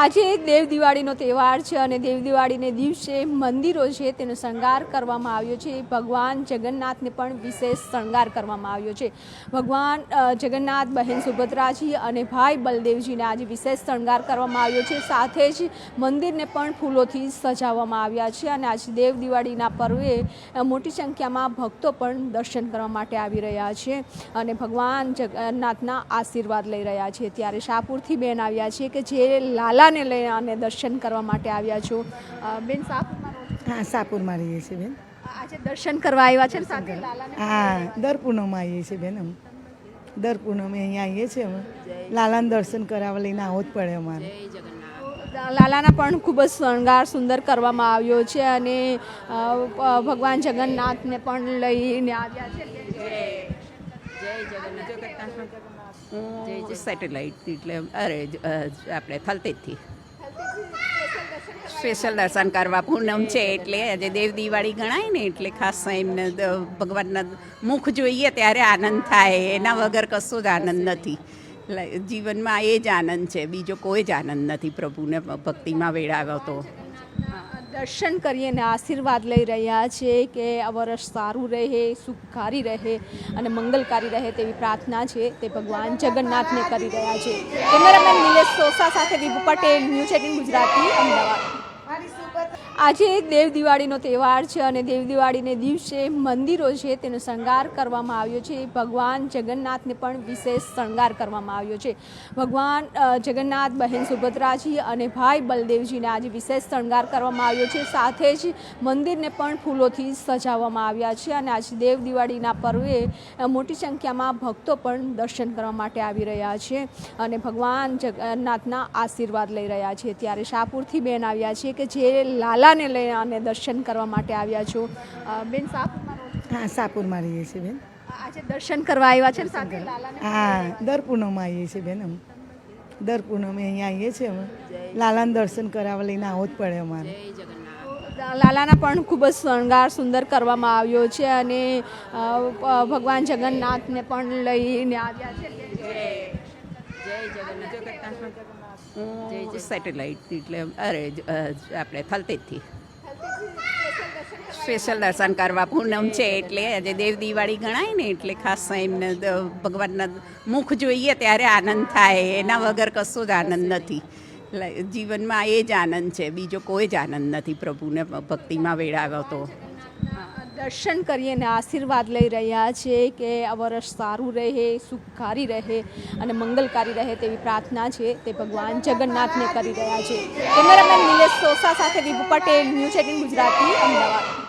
આજે દેવ દિવાળીનો તહેવાર છે અને દેવ દિવાળીને દિવસે મંદિરો છે તેનો શણગાર કરવામાં આવ્યો છે. ભગવાન જગન્નાથને પણ વિશેષ શણગાર કરવામાં આવ્યો છે. ભગવાન જગન્નાથ, બહેન સુભદ્રાજી અને ભાઈ બલદેવજીને આજે વિશેષ શણગાર કરવામાં આવ્યો છે. સાથે જ મંદિરને પણ ફૂલોથી સજાવવામાં આવ્યા છે અને આજે દેવ દિવાળીના પર્વે મોટી સંખ્યામાં ભક્તો પણ દર્શન કરવા માટે આવી રહ્યા છે અને ભગવાન જગન્નાથના આશીર્વાદ લઈ રહ્યા છે. ત્યારે શાહપુરથી બેન આવ્યા છે કે જે લાલાને લઈ અને દર્શન કરવા માટે આવ્યા છો. બેન સાપુરમાં હા સાપુરમાં રહીએ છીએ બેન. આજે દર્શન કરવા આવ્યા છે ને સાથે લાલાને? હા દર પૂનમમાં આવીએ છીએ બેન અમે. દર પૂનમે અહીંયા આવીએ છીએ અમે. લાલાને દર્શન કરાવવા લઈને આવો જ પડે અમારે. લાલાના પણ ખૂબ જ શણગાર સુંદર કરવામાં આવ્યો છે અને ભગવાન જગન્નાથને પણ લઈને આવ્યા છે. હું સેટેલાઇટ એટલે અરે આપણે થલતેજથી. સ્પેશિયલ દર્શન કરવા પૂનમ છે એટલે આજે દેવ દિવાળી ગણાય ને એટલે ખાસ એમને ભગવાનના મુખ જોઈએ ત્યારે આનંદ થાય એના વગર કશો જ આનંદ નથી. જીવનમાં એ જ આનંદ છે બીજો કોઈ જ આનંદ નથી પ્રભુને ભક્તિમાં વેળાવ્યો તો. દર્શન કરી અને આશીર્વાદ લઈ રહ્યા છે કે આ વર્ષ સારું રહે, સુખકારી રહે અને મંગલકારી રહે તેવી પ્રાર્થના છે તે ભગવાન જગન્નાથને કરી રહ્યા છે. કેમેરામેન નિલેશ સોસા સાથે વિભુ પટેલ, ન્યૂઝ એટીન ગુજરાતી, અમદાવાદ. આજે દેવ દિવાળીનો તહેવાર છે અને દેવ દિવાળીને દિવસે મંદિરો છે તેનો શણગાર કરવામાં આવ્યો છે. ભગવાન જગન્નાથને પણ વિશેષ શણગાર કરવામાં આવ્યો છે. ભગવાન જગન્નાથ, બહેન સુભદ્રાજી અને ભાઈ બલદેવજીને આજે વિશેષ શણગાર કરવામાં આવ્યો છે. સાથે જ મંદિરને પણ ફૂલોથી સજાવવામાં આવ્યા છે અને આજે દેવ દિવાળીના પર્વે મોટી સંખ્યામાં ભક્તો પણ દર્શન કરવા માટે આવી રહ્યા છે અને ભગવાન જગન્નાથના આશીર્વાદ લઈ રહ્યા છે. ત્યારે શાહપુરથી બેન આવ્યા છે કે જે લાલાને લઈ અને દર્શન કરવા માટે આવ્યા છો. બેન છો? હા સાપુરમાં રહીએ છીએ બેન. આજે દર્શન કરવા આવ્યા છે ને સાથે લાલાને હા દર પૂનમમાં આવીએ છીએ બેન અમે. દર પૂનમે અહીંયા આવીએ છીએ અમે. લાલાને દર્શન કરાવવા લઈને આવો જ પડે અમારે. લાલાના પણ ખૂબ જ શણગાર સુંદર કરવામાં આવ્યો છે અને ભગવાન જગન્નાથને પણ લઈને આવ્યા છે. હું સેટેલાઇટ એટલે અરે આપણે થલતેજથી સ્પેશિયલ દર્શન કરવા પૂનમ છે એટલે આજે દેવ દિવાળી ગણાય ને એટલે ખાસ એમને ભગવાનના મુખ જોઈએ ત્યારે આનંદ થાય એના વગર કશો જ આનંદ નથી. એટલે જીવનમાં એ જ આનંદ છે બીજો કોઈ જ આનંદ નથી પ્રભુને ભક્તિમાં વેળાવ્યો તો. દર્શન કરીએ અને આશીર્વાદ લઈ રહ્યા છે કે આ વર્ષ સારું રહે, સુખકારી રહે અને મંગલકારી રહે તેવી પ્રાર્થના છે તે ભગવાન જગન્નાથને કરી રહ્યા છે. કેમેરામેન નિલેશ સોસા સાથે વિભુ પટેલ, ન્યૂઝ એટીન ગુજરાતી, અમદાવાદ.